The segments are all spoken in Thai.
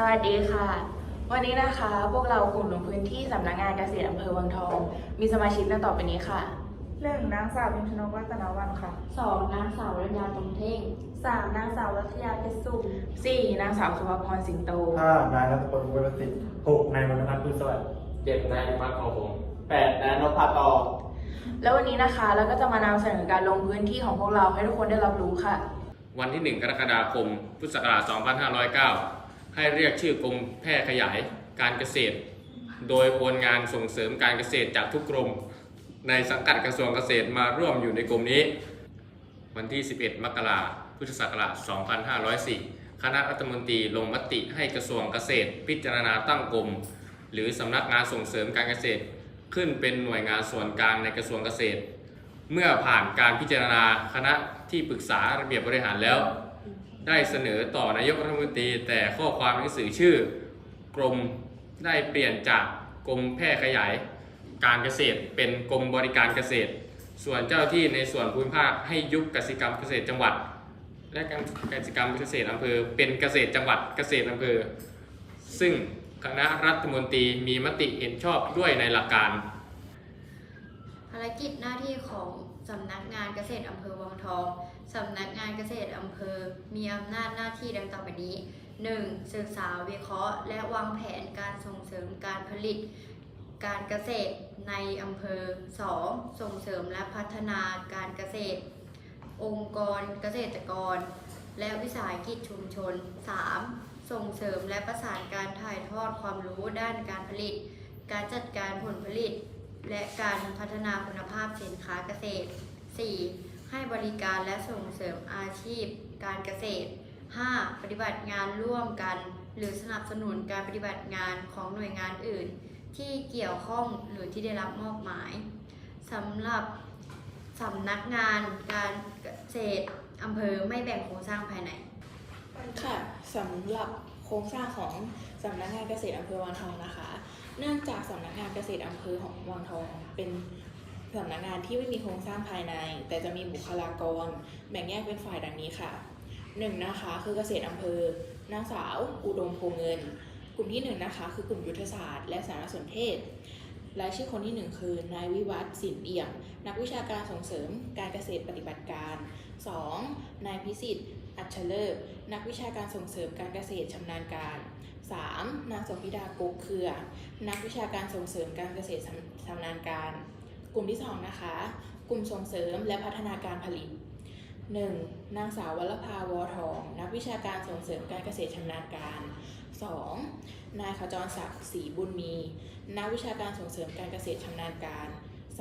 สวัสดีค่ะ วันนี้นะคะพวกเรากลุ่มลงพื้นที่สำนักงานเกษตรอำเภอวังทอง มีสมาชิกดังต่อไปนี้ค่ะ หนึ่งนางสาวพิมชนกรัตนวันค่ะสองนางสาวรัญญาตรงเท่งสามนางสาวรัตยาเพชรสุข 4. นางสาวสุภพรสิงโต ห้านายรัตพลวุฒิสิทธิ์หกนายวรรณพัฒน์พืชสวัสดิ์เจ็ดนายพัฒน์ของผมแปดนายนพพาตอแล้ววันนี้นะคะเราก็จะมานำเสนอการลงพื้นที่ของพวกเราให้ทุกคนได้รับรู้ค่ะ วันที่ 1 กรกฎาคม พุทธศักราช 2509 ให้เรียกชื่อกรมแพร่ขยายการเกษตร โดยโอนงานส่งเสริมการเกษตรจากทุกกรม ในสังกัดกระทรวงเกษตรมาร่วมอยู่ในกรมนี้ วันที่ 11 มกราคมพุทธศักราช 2504 คณะรัฐมนตรีลงมติให้กระทรวงเกษตร พิจารณาตั้งกรมหรือสำนักงานส่งเสริมการเกษตร ขึ้นเป็นหน่วยงานส่วนกลางในกระทรวงเกษตร เมื่อผ่านการพิจารณาคณะที่ปรึกษาระเบียบบริหารแล้ว ได้เสนอต่อนายกรัฐมนตรี แต่ข้อความหนังสือชื่อกรมได้เปลี่ยนจากกรมแพร่ขยายการเกษตร เป็นกรมบริการเกษตร ส่วนเจ้าที่ในส่วนภูมิภาคให้ยุคกสิกรรมเกษตรจังหวัด และการกสิกรรมเกษตรอำเภอ เป็นเกษตรจังหวัดเกษตรอำเภอ ซึ่งคณะรัฐมนตรีมีมติเห็นชอบด้วยในหลักการ ภารกิจหน้าที่ของ สำนักงานเกษตรอำเภอวังทอง สำนักงานเกษตรอำเภอ มีอำนาจหน้าที่ดังต่อไปนี้ 1. ศึกษาวิเคราะห์ และวางแผนการส่งเสริมการผลิต การเกษตรในอำเภอ 2. ส่งเสริมและพัฒนาการเกษตร องค์กรเกษตรกร และวิสาหกิจชุมชน 3. ส่งเสริมและประสานการถ่ายทอดความรู้ด้านการผลิต การจัดการผลผลิต และการพัฒนาคุณภาพสินค้าเกษตร 4. ให้บริการและส่งเสริมอาชีพ การเกษตร 5. ปฏิบัติงานร่วมกัน หรือสนับสนุนการปฏิบัติงานของหน่วยงานอื่น ที่เกี่ยวข้องหรือที่ได้รับมอบหมายสำหรับสำนักงานการเกษตรอำเภอไม่แบ่งโครงสร้างภายใน ค่ะสำหรับโครงสร้างของสำนักงานเกษตรอำเภอวังทองนะคะ เนื่องจากสำนักงานเกษตรอำเภอของวังทอง เป็นสำนักงานที่ไม่มีโครงสร้างภายใน แต่จะมีบุคลากร แบ่งแยกเป็นฝ่ายดังนี้ค่ะหนึ่งนะคะคือเกษตรอำเภอนางสาว อุดมโพเงิน กลุ่มที่หนึ่งนะคะคือกลุ่มยุทธศาสตร์และสารสนเทศรายชื่อคนที่หนึ่งคือนายวิวัฒน์สินเอี่ยม นักวิชาการส่งเสริมการเกษตรปฏิบัติการ 2. นายพิสิทธิ์ อัจฉเลิศนักวิชาการส่งเสริมการเกษตรชำนาญการ 3. นางสมพิดาโกกเครือ นักวิชาการส่งเสริมการเกษตรชำนาญการ กลุ่มที่ 2 นะคะ กลุ่มส่งเสริมและพัฒนาการผลิต 1. นางสาววรภาวอทอง นักวิชาการส่งเสริมการเกษตรชำนาญการ 2. นายขจรศักดิ์ศรีบุญมี นักวิชาการส่งเสริมการเกษตรชำนาญการ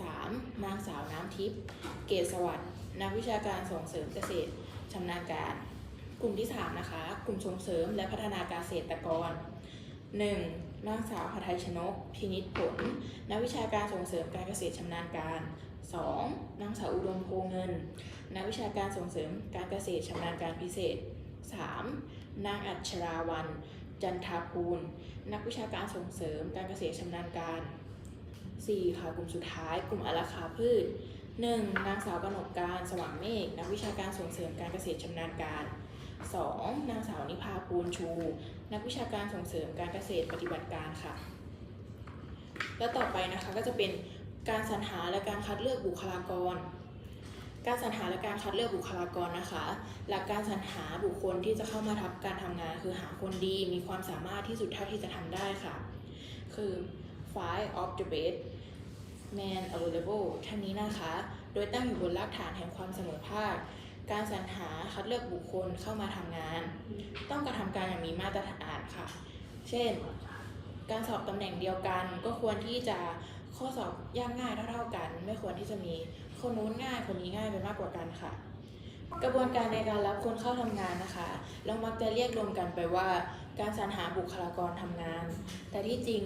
3. นางสาวน้ำทิพย์ เกษสวัสดิ์ นักวิชาการส่งเสริมเกษตรำนาญการ กลุ่มที่ 3 นะคะ กลุ่มส่งเสริมและพัฒนาการเกษตรกร 1. นางสาวหทัยชนก พินิจผล นักวิชาการส่งเสริมการเกษตรชำนาญการ 2. นางสาวอุดมโพเงิน นักวิชาการส่งเสริมการเกษตรชำนาญการพิเศษ 3. นางอัชราวัน จันทาภูล นักวิชาการส่งเสริมการเกษตรชำนาญการ 4. ค่ะกลุ่มสุดท้าย กลุ่มอาราคาพืช 1. นางสาวกนกการสว่างเมฆนักวิชาการส่งเสริมการเกษตรชำนาญการ 2. นางสาวนิพาปูนชู นักวิชาการส่งเสริมการเกษตรปฏิบัติการค่ะ และต่อไปนะคะก็จะเป็นการสรรหาและการคัดเลือกบุคลากร การสรรหาและการคัดเลือกบุคลากรนะคะ หลักการสรรหาบุคคลที่จะเข้ามาทำการทำงาน คือหาคนดีมีความสามารถที่สุดเท่าที่จะทำได้ค่ะ คือ five of the best man available ท่านนี้นะคะ โดยตั้งอยู่บนรากฐานแห่งความเสมอภาค การสรรหาคัดเลือกบุคคลเข้ามาทำงาน ต้องกระทำการอย่างมีมาตรฐานค่ะ เช่น การสอบตำแหน่งเดียวกันก็ควรที่จะข้อสอบยากง่ายเท่าๆกัน ไม่ควรที่จะมีคนนู้นง่ายคนนี้ง่ายไปมากกว่ากันค่ะ กระบวนการในการรับคนเข้าทำงานนะคะ เรามักจะเรียกรวมกันไปว่า การสรรหาบุคลากรทำงาน แต่ที่จริง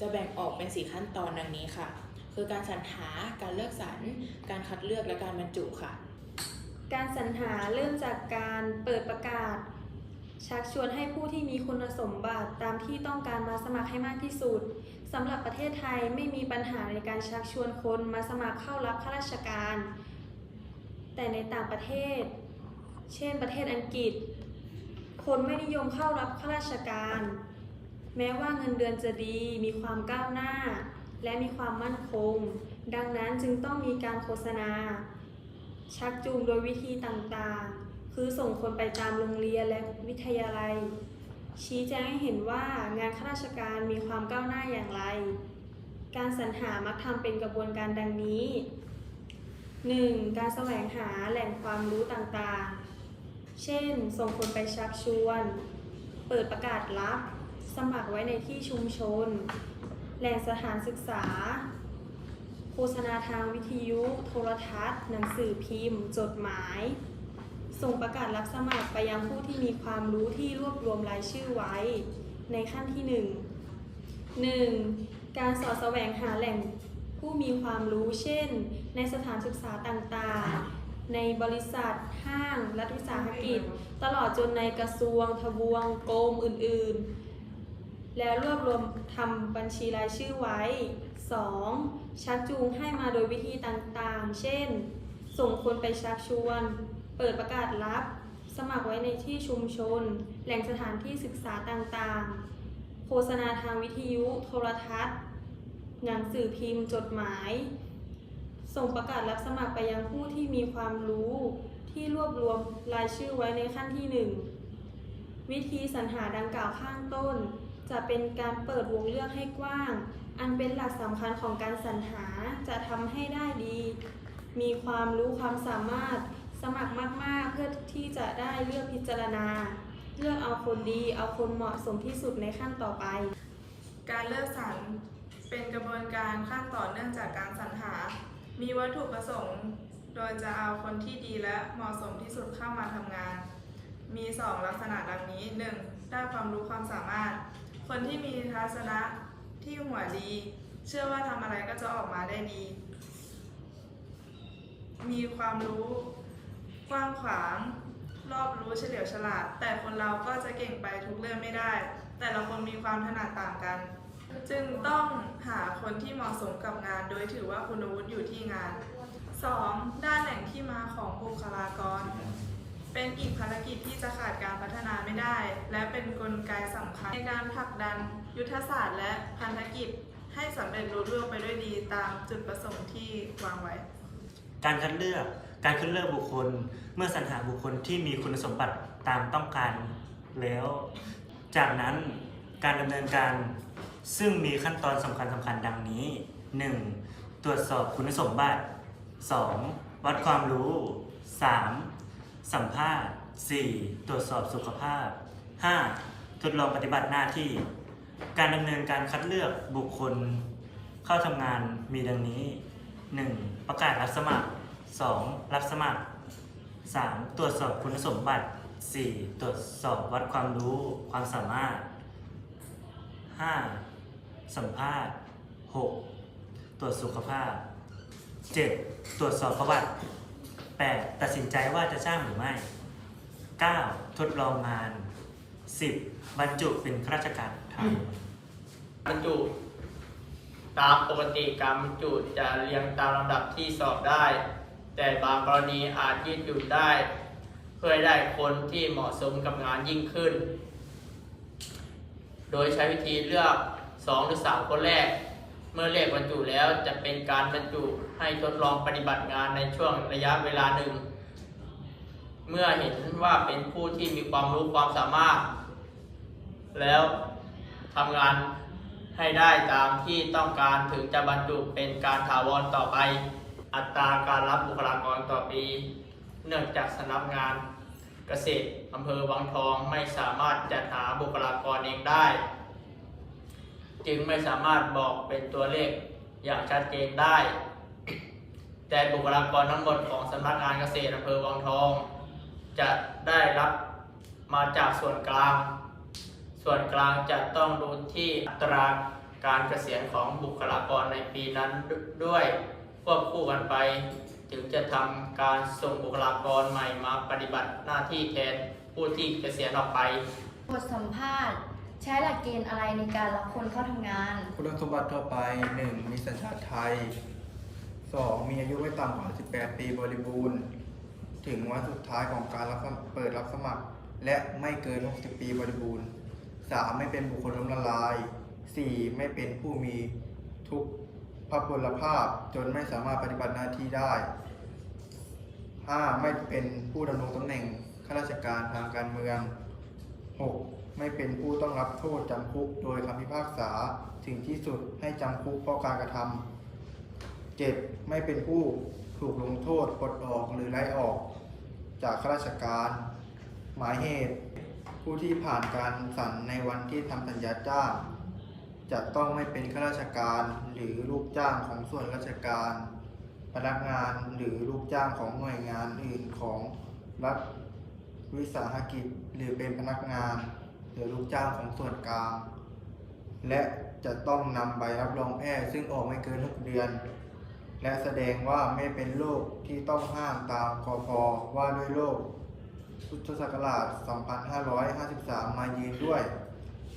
จะแบ่งออกเป็นสี่ขั้นตอนดังนี้ค่ะ คือการสรรหาการเลือกสรรการคัดเลือกและการบรรจุค่ะ การสรรหาเริ่มจากการเปิดประกาศ ชักชวนให้ผู้ที่มีคุณสมบัติตามที่ต้องการมาสมัครให้มากที่สุดสำหรับประเทศไทยไม่มีปัญหาในการชักชวนคนมาสมัครเข้ารับข้าราชการ แต่ในต่างประเทศ เช่นประเทศอังกฤษ คนไม่นิยมเข้ารับข้าราชการ แม้ว่าเงินเดือนจะดีมีความก้าวหน้า และมีความมั่นคง ดังนั้นจึงต้องมีการโฆษณา ชักจูงโดยวิธีต่างๆ คือส่งคนไปตามโรงเรียนและวิทยาลัย ชี้แจงให้เห็นว่างานข้าราชการมีความก้าวหน้าอย่างไร การสรรหามักทำเป็นกระบวนการดังนี้ 1. การแสวงหาแหล่งความรู้ต่างๆ เช่น ส่งคนไปชักชวน เปิดประกาศรับ สมัครไว้ในที่ชุมชน แหล่งสถานศึกษา โฆษณาทางวิทยุ โทรทัศน์ หนังสือพิมพ์ จดหมาย ส่งประกาศรับสมัครไปยังผู้ที่มีความรู้ที่รวบรวมรายชื่อไว้ ในขั้นที่ 1 1. การสอดแสวงหาแหล่งผู้มีความรู้เช่น ในสถานศึกษาต่างๆ ในบริษัทห้าง รัฐวิสาหกิจ ตลอดจนในกระทรวง ทบวง กรมอื่น ๆ แล้วรวบรวมทำบัญชีรายชื่อไว้ 2. ชักจูงให้มาโดยวิธีต่างๆ เช่น ส่งคนไปชักชวน เปิดประกาศรับ สมัครไว้ในที่ชุมชน แหล่งสถานที่ศึกษาต่างๆ โฆษณาทางวิทยุ โทรทัศน์ หนังสือพิมพ์ จดหมาย ส่งประกาศรับสมัครไปยังผู้ที่มีความรู้ ที่รวบรวมรายชื่อไว้ในขั้นที่ 1 วิธีสรรหาดังกล่าวข้างต้น จะเป็นการเปิดวงเลือกให้กว้าง อันเป็นหลักสำคัญของการสรรหาจะทำให้ได้ดี มีความรู้ความสามารถสมัครมาก ๆ เพื่อที่จะได้เลือกพิจารณา เลือกเอาคนดี เอาคนเหมาะสมที่สุดในขั้นต่อไป การเลือกสรรเป็นกระบวนการขั้นต่อเนื่องจากการสรรหา มีวัตถุประสงค์ โดยจะเอาคนที่ดีและเหมาะสมที่สุดเข้ามาทำงาน มี 2 ลักษณะดังนี้ 1. ได้ความรู้ความสามารถ คนที่มีทัศนะที่หัวดี เชื่อว่าทำอะไรก็จะออกมาได้ดี มีความรู้กว้างขวาง รอบรู้เฉลียวฉลาด แต่คนเราก็จะเก่งไปทุกเรื่องไม่ได้ แต่ละคนมีความถนัดต่างกัน จึงต้องหาคนที่เหมาะสมกับงาน โดยถือว่าคุณวุฒิอยู่ที่งาน 2. ด้านแหล่งที่มาของบุคลากร เป็นอีกภารกิจที่จะขาดการพัฒนาไม่ได้ และเป็นนกลไกสำคัญในการผลักดันยุทธศาสตร์และพันธกิจให้สำเร็จรุ่ร่วงไปด้วยดีตามจุดประสงค์ที่วางไว้ การคัดเลือกการคัดเลือกบุคคล เมื่อสรรหาบุคคลที่มีคุณสมบัติตามต้องการแล้ว จากนั้นการดำเนินการซึ่งมีขั้นตอนสำคัญสำคัญดังนี้ 1. ตรวจสอบคุณสมบัติ 2. วัดความรู้ 3. สัมภาษณ์ 4. ตรวจสอบสุขภาพ 5. ทดลองปฏิบัติหน้าที่ การดำเนินการคัดเลือกบุคคล เข้าทำงานมีดังนี้ 1. ประกาศรับสมัคร 2. รับสมัคร 3. ตรวจสอบคุณสมบัติ 4. ตรวจสอบวัดความรู้ความสามารถ 5. สัมภาษณ์ 6. ตรวจสุขภาพ 7. ตรวจสอบประวัติ 8. ตัดสินใจว่าจะจ้างหรือไม่ 9. ทดลองงาน 10. บรรจุเป็นข้าราชการทำบรรจุ ตามปกติการบรรจุจะเรียงตามลำดับที่สอบได้ แต่บางกรณีอาจยืดหยุ่นได้ เพื่อได้คนที่เหมาะสมกับงานยิ่งขึ้น โดยใช้วิธีเลือก 2 หรือ 3 คนแรก เมื่อเรียกบรรจุแล้วจะเป็นการบรรจุให้ทดลองปฏิบัติงานในช่วงระยะเวลาหนึ่ง เมื่อเห็นว่าเป็นผู้ที่มีความรู้ความสามารถ แล้วทำงานให้ได้ตามที่ต้องการถึงจะบรรจุเป็นการถาวรต่อไป อัตราการรับบุคลากรต่อปี เนื่องจากสำนักงานเกษตรอำเภอวังทองไม่สามารถจัดหาบุคลากรเองได้ จึงไม่สามารถบอกเป็นตัวเลขอย่างชัดเจนได้ แต่บุคลากรทั้งหมดของสำนักงานเกษตรอำเภอวังทอง จะได้รับมาจากส่วนกลาง ส่วนกลางจะต้องดูที่อัตราการเกษียณของบุคลากรในปีนั้นด้วยควบคู่กันไปถึงจะทำการส่งบุคลากรใหม่มาปฏิบัติหน้าที่แทนผู้ที่เกษียณออกไปบทสัมภาษณ์ ใช้หลักเกณฑ์อะไรในการรับคนเข้าทำงาน คุณสมบัติทั่วไป 1. มีสัญชาติไทย 2. มีอายุไม่ต่ำกว่า 18 ปีบริบูรณ์ ถึงวันสุดท้ายของการรับเปิดรับสมัคร และไม่เกิน 60 ปีบริบูรณ์ 3. ไม่เป็นบุคคลล้มละลาย 4. ไม่เป็นผู้มีทุกพพลภาพจนไม่สามารถปฏิบัติหน้าที่ได้ 5. ไม่เป็นผู้ดำรงตำแหน่งข้าราชการทางการเมือง 6. ไม่เป็นผู้ต้องรับโทษจำคุกโดยคำพิพากษาถึงที่สุดให้จำคุกเพราะการกระทำ 7. ไม่เป็นผู้ถูกลงโทษปลดออกหรือไล่ออก จากข้าราชการ หมายเหตุ ผู้ที่ผ่านการสั่นในวันที่ทำสัญญาจ้างจะต้องไม่เป็นข้าราชการหรือลูกจ้างของส่วนราชการ พนักงานหรือลูกจ้างของหน่วยงานอื่นของรัฐวิสาหกิจหรือเป็นพนักงาน หรือลูกจ้างของส่วนกลาง และจะต้องนำใบรับรองแพทย์ซึ่งออกไม่เกิน6เดือน และแสดงว่าไม่เป็นโรคที่ต้องห้ามตามคอพว่าด้วยโรคพุทธศักราช 2553 มายืนด้วย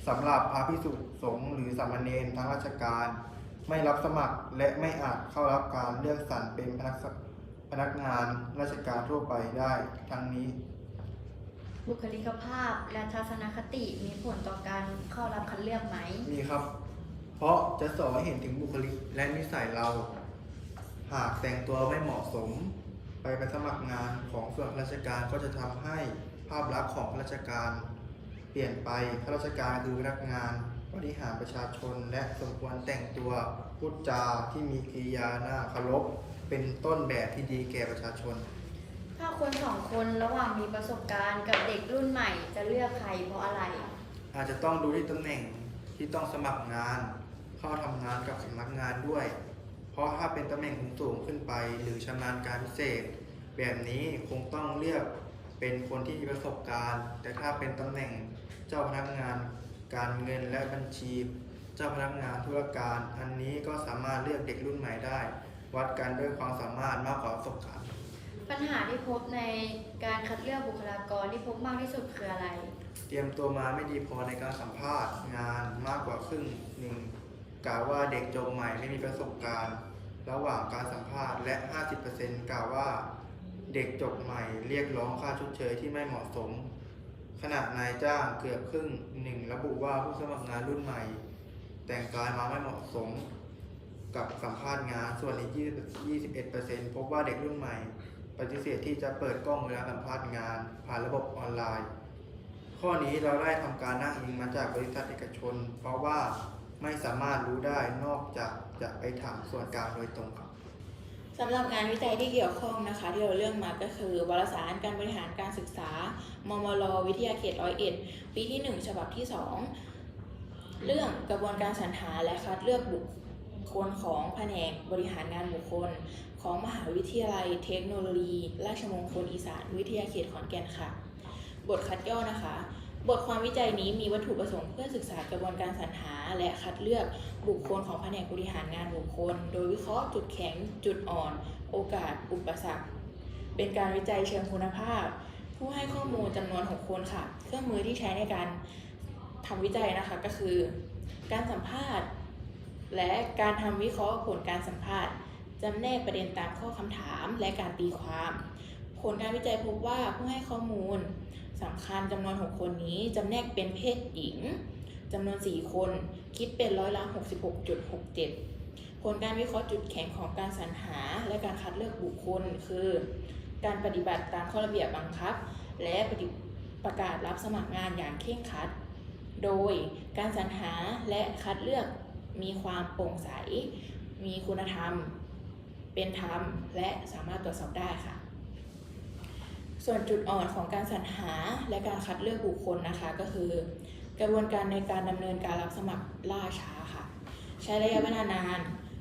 สำหรับพระพิสุสงฆ์หรือสามเณรทางราชการ ไม่รับสมัครและไม่อาจเข้ารับการเลือกสรรเป็นพนักพนักงานราชการทั่วไปได้ทั้งนี้ บุคลิกภาพและทัศนคติมีผลต่อการเข้ารับคัดเลือกไหม มีครับ เพราะจะสอนให้เห็นถึงบุคลิกและนิสัยเรา หากแต่งตัวไม่เหมาะสม ไปไปสมัครงานของส่วนราชการก็จะทำให้ภาพลักษณ์ของข้าราชการ เปลี่ยนไปข้าราชการคือพนักงานบริหารประชาชน และสมควรแต่งตัวพูดจาที่มีกิริยาหน้าเคารพเป็นต้นแบบที่ดีแก่ประชาชน ถ้าคนสองคนระหว่างมีประสบการณ์กับเด็กรุ่นใหม่ จะเลือกใครเพราะอะไร อาจจะต้องดูที่ตำแหน่งที่ต้องสมัครงาน เข้าทำงานกับสำนักงานด้วย เพราะถ้าเป็นตำแหน่งสูงขึ้นไป หรือชำนาญการพิเศษ แบบนี้คงต้องเลือกเป็นคนที่มีประสบการณ์ แต่ถ้าเป็นตำแหน่งเจ้าพนักงาน การเงินและบัญชี เจ้าพนักงานธุรการ อันนี้ก็สามารถเลือกเด็กรุ่นใหม่ได้ วัดกันด้วยความสามารถมากกว่าประสบการณ์ ปัญหาที่พบในการคัดเลือกบุคลากรที่พบมากที่สุดคืออะไร เตรียมตัวมาไม่ดีพอในการสัมภาษณ์งานมากกว่าครึ่งหนึ่งกล่าวว่าเด็กจบใหม่ไม่มีประสบการณ์ ระหว่างการสัมภาษณ์และ 50%กล่าวว่า เด็กจบใหม่เรียกร้องค่าชดเชยที่ไม่เหมาะสม ขณะนายจ้างเกือบครึ่งหนึ่งระบุว่าผู้สมัครงานรุ่นใหม่ แต่งกายมาไม่เหมาะสม กับสัมภาษณ์งานส่วนอีก 21%พบว่าเด็กรุ่นใหม่ ปฏิเสธที่จะเปิดกล้องเวลาสัมภาษณ์งาน ผ่านระบบออนไลน์ ข้อนี้เราได้ทำการนั่งอิงมาจากบริษัทเอกชน เพราะว่าไม่สามารถรู้ได้นอกจากจะไปถามส่วนกลางโดยตรงครับสำหรับงานวิจัยที่เกี่ยวข้องนะคะ ที่เราเลือกมาก็คือวารสารการบริหารการศึกษามมลวิทยาเขตร้อยเอ็ดปีที่ 1 ฉบับที่ 2 เรื่องกระบวนการสรรหาและคัดเลือกบุค คลของแผนกบริหารงานบุคคล ของมหาวิทยาลัยเทคโนโลยี ราชมงคลอีสานวิทยาเขตขอนแก่นค่ะ บทคัดย่อนะคะ บทความวิจัยนี้มีวัตถุประสงค์เพื่อศึกษากระบวนการสรรหา และคัดเลือกบุคคลของแผนกบริหารงานบุคคล โดยวิเคราะห์จุดแข็ง จุดอ่อน โอกาส อุปสรรค เป็นการวิจัยเชิงคุณภาพ ผู้ให้ข้อมูลจำนวน 6 คนค่ะ เครื่องมือที่ใช้ในการทำวิจัยนะคะก็คือ การสัมภาษณ์ และการทำวิเคราะห์ผลการสัมภาษณ์จำแนกประเด็นตามข้อคำถามและการตีความ ผลการวิจัยพบว่าผู้ให้ข้อมูลสำคัญจำนวน 6 คนนี้จำแนกเป็นเพศหญิงจำนวน 4 คน คิดเป็นร้อยละ66.67 ผลการวิเคราะห์จุดแข็งของการสรรหาและการคัดเลือกบุคคล คือ การปฏิบัติตามข้อระเบียบบังคับ และปฏิประกาศรับสมัครงานอย่างเคร่งครัด โดยการสรรหาและคัดเลือก มีความโปร่งใส มีคุณธรรม เป็นธรรม และสามารถตรวจสอบได้ค่ะ ส่วนจุดอ่อนของการสรรหาและการคัดเลือกบุคคลนะคะก็คือ กระบวนการในการดำเนินการรับสมัครล่าช้าค่ะ ใช้ระยะเวลานาน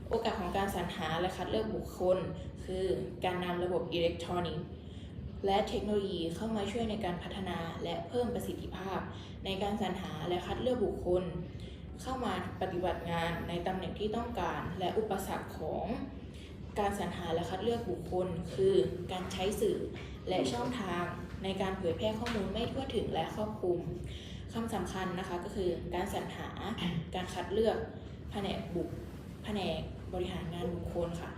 โอกาสของการสรรหาและคัดเลือกบุคคล คือการนำระบบอิเล็กทรอนิกส์และเทคโนโลยีเข้ามาช่วยในการพัฒนาและเพิ่มประสิทธิภาพ ในการสรรหาและคัดเลือกบุคคล เข้ามาปฏิบัติงานในตำแหน่งที่ต้องการ และอุปสรรคของการสรรหาและคัดเลือกบุคคล คือการใช้สื่อและช่องทางในการเผยแพร่ข้อมูลไม่ทั่วถึงและครอบคลุมคำสำคัญนะคะก็คือการสรรหาการคัดเลือกแผนกบุคแผนกบริหารงานบุคคลค่ะ